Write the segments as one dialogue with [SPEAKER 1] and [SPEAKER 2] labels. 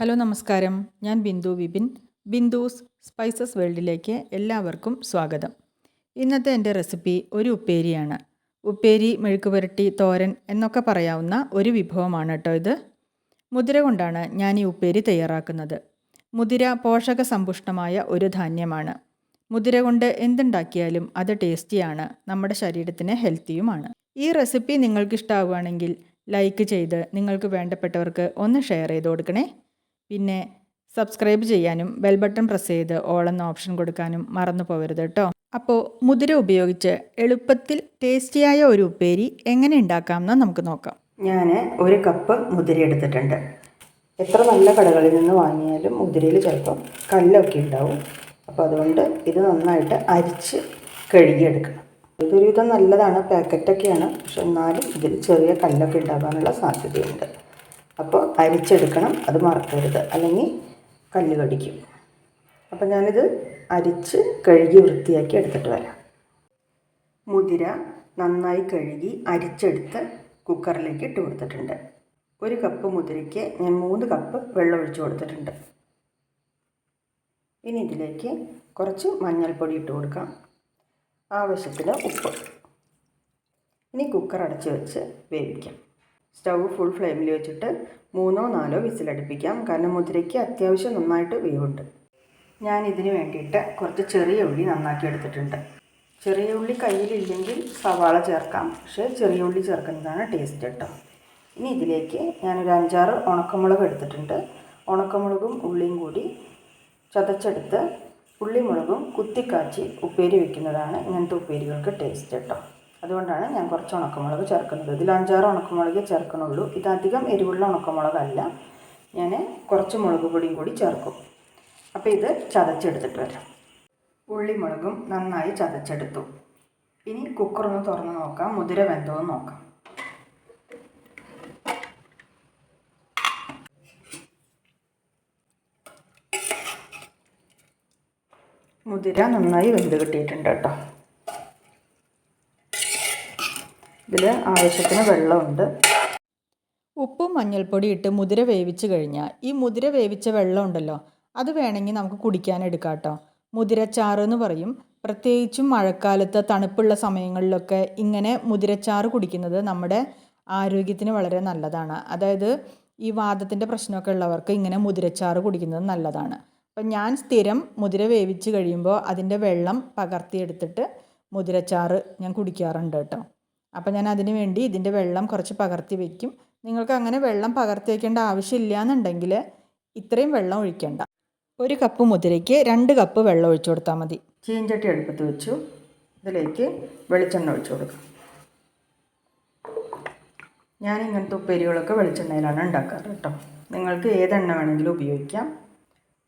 [SPEAKER 1] Hello നമസ്കാരം. ഞാൻ Bindu Vipin. ബിന്ദുസ് spices വേൾഡിലേക്ക് എല്ലാവർക്കും സ്വാഗതം. ഇന്നത്തെ എന്റെ റെസിപ്പി ഒരു ഉപ്പേരിയാണ്. ഉപ്പേരി മെഴുക്ക് പുരട്ടി തോരൻ എന്നൊക്കെ പറയാവുന്ന ഒരു വിഭവമാണ് കേട്ടോ ഇത്. മുതിര കൊണ്ടാണ് ഞാൻ ഈ ഉപ്പേരി തയ്യാറാക്കുന്നത്. മുതിര പോഷക സമ്പുഷ്ടമായ ഒരു ധാന്യമാണ്. മുതിര കൊണ്ട് എന്തുണ്ടാക്കിയാലും അത് ടേസ്റ്റിയാണ് നമ്മുടെ ശരീരത്തിന് ഹെൽത്തിയുമാണ്. ഈ റെസിപ്പി നിങ്ങൾക്ക് ഇഷ്ടമാവുകയാണെങ്കിൽ ലൈക്ക് ചെയ്ത് നിങ്ങൾക്ക് വേണ്ടപ്പെട്ടവർക്ക് ഒന്ന് ഷെയർ ചെയ്ത് കൊടുക്കണേ. പിന്നെ സബ്സ്ക്രൈബ് ചെയ്യാനും ബെൽ ബട്ടൺ പ്രസ് ചെയ്ത് ഓൾ എന്ന ഓപ്ഷൻ കൊടുക്കാനും മറന്നു പോകരുത് കേട്ടോ അപ്പോൾ മുതിര ഉപയോഗിച്ച് എളുപ്പത്തിൽ ടേസ്റ്റിയായ ഒരു ഉപ്പേരി എങ്ങനെ ഉണ്ടാക്കാമെന്ന് നമുക്ക് നോക്കാം.
[SPEAKER 2] ഞാൻ ഒരു കപ്പ് മുതിര എടുത്തിട്ടുണ്ട്. എത്ര നല്ല കടകളിൽ നിന്ന് വാങ്ങിയാലും മുതിരയിൽ ചിലപ്പം കല്ലൊക്കെ ഉണ്ടാവും. അപ്പോൾ അതുകൊണ്ട് ഇത് നന്നായിട്ട് അരിച്ച് കഴുകിയെടുക്കണം. ഇതൊരുവിധം നല്ലതാണ്. പാക്കറ്റൊക്കെയാണ് പക്ഷെ എന്നാലും ഇതിൽ ചെറിയ കല്ലൊക്കെ ഉണ്ടാകാനുള്ള സാധ്യതയുണ്ട്. അപ്പോൾ അരിച്ചെടുക്കണം അത് മറക്കരുത്. അല്ലെങ്കിൽ കല്ല് കടിക്കും. അപ്പോൾ ഞാനിത് അരിച്ച് കഴുകി വൃത്തിയാക്കി എടുത്തിട്ട് വരാം. മുതിര നന്നായി കഴുകി അരിച്ചെടുത്ത് കുക്കറിലേക്ക് ഇട്ട് കൊടുത്തിട്ടുണ്ട്. ഒരു കപ്പ് മുതിരയ്ക്ക് ഞാൻ മൂന്ന് കപ്പ് വെള്ളം ഒഴിച്ച് കൊടുത്തിട്ടുണ്ട്. ഇനി ഇതിലേക്ക് കുറച്ച് മഞ്ഞൾപ്പൊടി ഇട്ട് കൊടുക്കാം. ആവശ്യത്തിന് ഉപ്പ്. ഇനി കുക്കർ അടച്ച് വെച്ച് വേവിക്കാം. സ്റ്റൗ ഫുൾ ഫ്ലെയിമിൽ വെച്ചിട്ട് മൂന്നോ നാലോ വിസിലടുപ്പിക്കാം. കാരണം മുതിരയ്ക്ക് അത്യാവശ്യം നന്നായിട്ട് വേവുണ്ട്. ഞാൻ ഇതിന് വേണ്ടിയിട്ട് കുറച്ച് ചെറിയ ഉള്ളി നന്നാക്കി എടുത്തിട്ടുണ്ട്. ചെറിയ ഉള്ളി കയ്യിലില്ലെങ്കിൽ സവാള ചേർക്കാം. പക്ഷേ ചെറിയ ഉള്ളി ചേർക്കുന്നതാണ് ടേസ്റ്റ് കേട്ടോ ഇനി ഇതിലേക്ക് ഞാനൊരു അഞ്ചാറ് ഉണക്കമുളക് എടുത്തിട്ടുണ്ട്. ഉണക്കമുളകും ഉള്ളിയും കൂടി ചതച്ചെടുത്ത് ഉള്ളിമുളകും കുത്തിക്കാച്ചി ഉപ്പേരി വെക്കുന്നതാണ് ഇങ്ങനത്തെ ഉപ്പേരികൾക്ക് ടേസ്റ്റ് കേട്ടോ അതുകൊണ്ടാണ് ഞാൻ കുറച്ച് ഉണക്കമുളക് ചേർക്കുന്നത്. ഇതിൽ അഞ്ചാറ് ഉണക്കമുളകേ ചേർക്കണുള്ളൂ. ഇതധികം എരിവുള്ള ഉണക്കമുളകല്ല. ഞാൻ കുറച്ച് മുളക് പൊടിയും കൂടി ചേർക്കും. അപ്പോൾ ഇത് ചതച്ചെടുത്തിട്ട് വരാം. ഉള്ളിമുളകും നന്നായി ചതച്ചെടുത്തു. ഇനി കുക്കറൊന്ന് തുറന്ന് നോക്കാം. മുതിര വെന്തോന്ന് നോക്കാം. മുതിര നന്നായി വെന്ത് കിട്ടിയിട്ടുണ്ട് കേട്ടോ. ഇതിൽ ആവശ്യത്തിന് വെള്ളമുണ്ട്.
[SPEAKER 1] ഉപ്പും മഞ്ഞൾപ്പൊടി ഇട്ട് മുതിര വേവിച്ച് കഴിഞ്ഞാൽ ഈ മുതിര വേവിച്ച വെള്ളം ഉണ്ടല്ലോ അത് വേണമെങ്കിൽ നമുക്ക് കുടിക്കാൻ എടുക്കാട്ടോ കേട്ടോ മുതിരച്ചാറ് എന്ന് പറയും. പ്രത്യേകിച്ചും മഴക്കാലത്ത് തണുപ്പുള്ള സമയങ്ങളിലൊക്കെ ഇങ്ങനെ മുതിരച്ചാറ് കുടിക്കുന്നത് നമ്മുടെ ആരോഗ്യത്തിന് വളരെ നല്ലതാണ്. അതായത് ഈ വാദത്തിന്റെ പ്രശ്നമൊക്കെ ഉള്ളവർക്ക് ഇങ്ങനെ മുതിരച്ചാറ് കുടിക്കുന്നത് നല്ലതാണ്. അപ്പം ഞാൻ സ്ഥിരം മുതിര വേവിച്ച് കഴിയുമ്പോൾ അതിന്റെ വെള്ളം പകർത്തിയെടുത്തിട്ട് മുതിരച്ചാറ് ഞാൻ കുടിക്കാറുണ്ട് കേട്ടോ അപ്പോൾ ഞാൻ അതിന് വേണ്ടി ഇതിന്റെ വെള്ളം കുറച്ച് പകർത്തി വയ്ക്കും നിങ്ങൾക്ക് അങ്ങനെ വെള്ളം പകർത്തി വയ്ക്കേണ്ട ആവശ്യമില്ല എന്നുണ്ടെങ്കിൽ ഇത്രയും വെള്ളം ഒഴിക്കേണ്ട. ഒരു കപ്പ് മുതിരയ്ക്ക് രണ്ട് കപ്പ് വെള്ളം ഒഴിച്ചു കൊടുത്താൽ മതി.
[SPEAKER 2] ചീഞ്ചട്ടി അടുപ്പത്ത് വെച്ചു. ഇതിലേക്ക് വെളിച്ചെണ്ണ ഒഴിച്ചു കൊടുക്കാം. ഞാൻ ഇങ്ങനത്തെ ഉപ്പേരികളൊക്കെ വെളിച്ചെണ്ണയിലാണ് ഉണ്ടാക്കാറ് കേട്ടോ. നിങ്ങൾക്ക് ഏതെണ്ണ വേണമെങ്കിലും ഉപയോഗിക്കാം.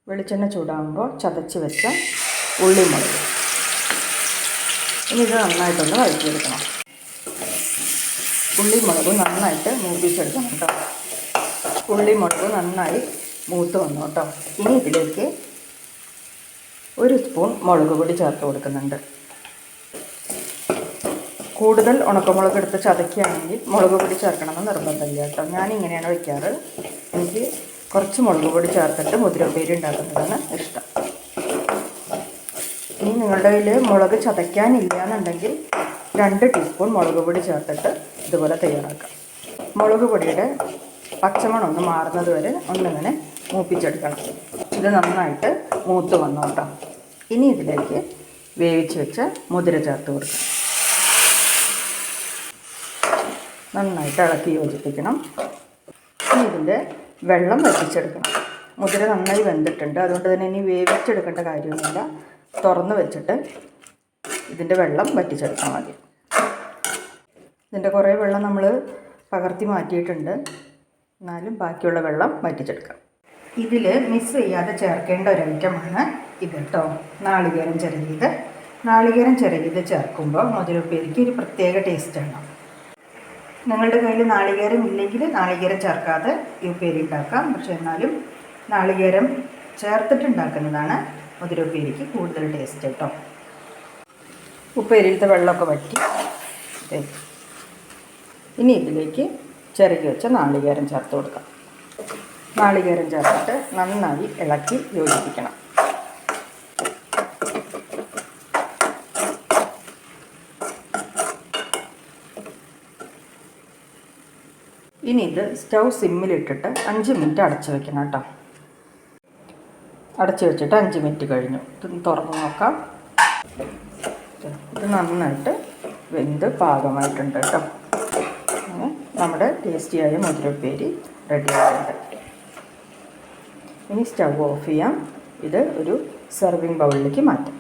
[SPEAKER 2] വെളിച്ചെണ്ണ ചൂടാകുമ്പോൾ ചതച്ച് വെച്ച ഉള്ളിമുളക്. ഇനി ഇത് നന്നായിട്ടൊന്ന് വഴറ്റിയെടുക്കണം. ഉള്ളിമുളക് നന്നായിട്ട് മൂപ്പിച്ചെടുക്കണം കേട്ടോ. ഉള്ളിമുളക് നന്നായി മൂത്ത് വന്നു കേട്ടോ. ഇനി ഇതിലേക്ക് ഒരു സ്പൂൺ മുളക് പൊടി ചേർത്ത് കൊടുക്കുന്നുണ്ട്. കൂടുതൽ ഉണക്കമുളക് എടുത്ത് ചതക്കുകയാണെങ്കിൽ മുളക് പൊടി ചേർക്കണമെന്ന് നിർബന്ധമില്ല കേട്ടോ. ഞാനിങ്ങനെയാണ് വയ്ക്കാറ്. എനിക്ക് കുറച്ച് മുളക് പൊടി ചേർത്തിട്ട് മുതിരപ്പേരി ഉണ്ടാക്കുന്നതാണ് ഇഷ്ടം. ഇനി നിങ്ങളുടെ കയ്യിൽ മുളക് ചതയ്ക്കാനില്ല എന്നുണ്ടെങ്കിൽ രണ്ട് ടീസ്പൂൺ മുളക് പൊടി ചേർത്തിട്ട് ഇതുപോലെ തയ്യാറാക്കാം. മുളക് പൊടിയുടെ പച്ചമണം ഒന്ന് മാറുന്നത് വരെ ഒന്നിങ്ങനെ മൂപ്പിച്ചെടുക്കണം. ഇത് നന്നായിട്ട് മൂത്ത് വന്നു കേട്ടോ. ഇനി ഇതിലേക്ക് വേവിച്ച് വെച്ച് മുതിര ചേർത്ത് കൊടുക്കണം നന്നായിട്ട് ഇളക്കി യോജിപ്പിക്കണം. ഇനി ഇതിന്റെ വെള്ളം വറ്റിച്ചെടുക്കണം. മുതിര നന്നായി വെന്തിട്ടുണ്ട്. അതുകൊണ്ട് തന്നെ ഇനി വേവിച്ചെടുക്കേണ്ട കാര്യമൊന്നുമില്ല. തുറന്ന് വെച്ചിട്ട് ഇതിന്റെ വെള്ളം വറ്റിച്ചെടുത്താൽ മതി. ഇതിന്റെ കുറേ വെള്ളം നമ്മൾ പകർത്തി മാറ്റിയിട്ടുണ്ട്. എന്നാലും ബാക്കിയുള്ള വെള്ളം വറ്റിച്ചെടുക്കാം. ഇതിൽ മിസ് ചെയ്യാതെ ചേർക്കേണ്ട ഒരു ഐറ്റമാണ് ഇത് കേട്ടോ നാളികേരം ചിരകിയത്. നാളികേരം ചിരകിയത് ചേർക്കുമ്പോൾ മധുരപ്പേരിക്ക് ഒരു പ്രത്യേക ടേസ്റ്റാണ് നിങ്ങളുടെ കയ്യിൽ നാളികേരം ഇല്ലെങ്കിൽ നാളികേരം ചേർക്കാതെ ഈ ഉപ്പേരി ഉണ്ടാക്കാം. പക്ഷെ എന്നാലും നാളികേരം ചേർത്തിട്ടുണ്ടാക്കുന്നതാണ് മുതിരുപ്പേരിക്ക് കൂടുതൽ ടേസ്റ്റ് കേട്ടോ ഉപ്പേരിയിലത്തെ വെള്ളമൊക്കെ വറ്റി. ഇനി ഇതിലേക്ക് ചിരകി വെച്ച നാളികേരം ചേർത്ത് കൊടുക്കാം. നാളികേരം ചേർത്തിട്ട് നന്നായി ഇളക്കി യോജിപ്പിക്കണം. ഇനി ഇത് സ്റ്റൗ സിമ്മിലിട്ടിട്ട് അഞ്ച് മിനിറ്റ് അടച്ചു വെക്കണം കേട്ടോ. അടച്ചു വെച്ചിട്ട് അഞ്ച് മിനിറ്റ് കഴിഞ്ഞു. ഇതൊന്ന് തുറന്ന് നോക്കാം. ഇത് നന്നായിട്ട് വെന്ത് പാകമായിട്ടുണ്ട് കേട്ടോ. നമ്മുടെ ടേസ്റ്റിയായ മധുരപ്പേരി റെഡി ആയിട്ടുണ്ട് ഇനി സ്റ്റൗ ഓഫ് ചെയ്യാം. ഇത് ഒരു സെർവിങ് ബൗളിലേക്ക് മാറ്റാം.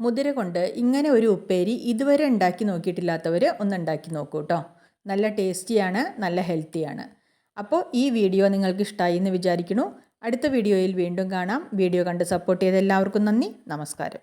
[SPEAKER 1] മുതിര കൊണ്ട് ഇങ്ങനെ ഒരു ഉപ്പേരി ഇതുവരെ ഉണ്ടാക്കി നോക്കിയിട്ടില്ലാത്തവർ ഒന്ന് ഉണ്ടാക്കി നോക്കൂ കേട്ടോ നല്ല ടേസ്റ്റിയാണ് നല്ല ഹെൽത്തിയാണ്. അപ്പോൾ ഈ വീഡിയോ നിങ്ങൾക്ക് ഇഷ്ടമായി എന്ന് വിചാരിക്കുന്നു. അടുത്ത വീഡിയോയിൽ വീണ്ടും കാണാം. വീഡിയോ കണ്ട് സപ്പോർട്ട് ചെയ്ത എല്ലാവർക്കും നന്ദി. നമസ്കാരം.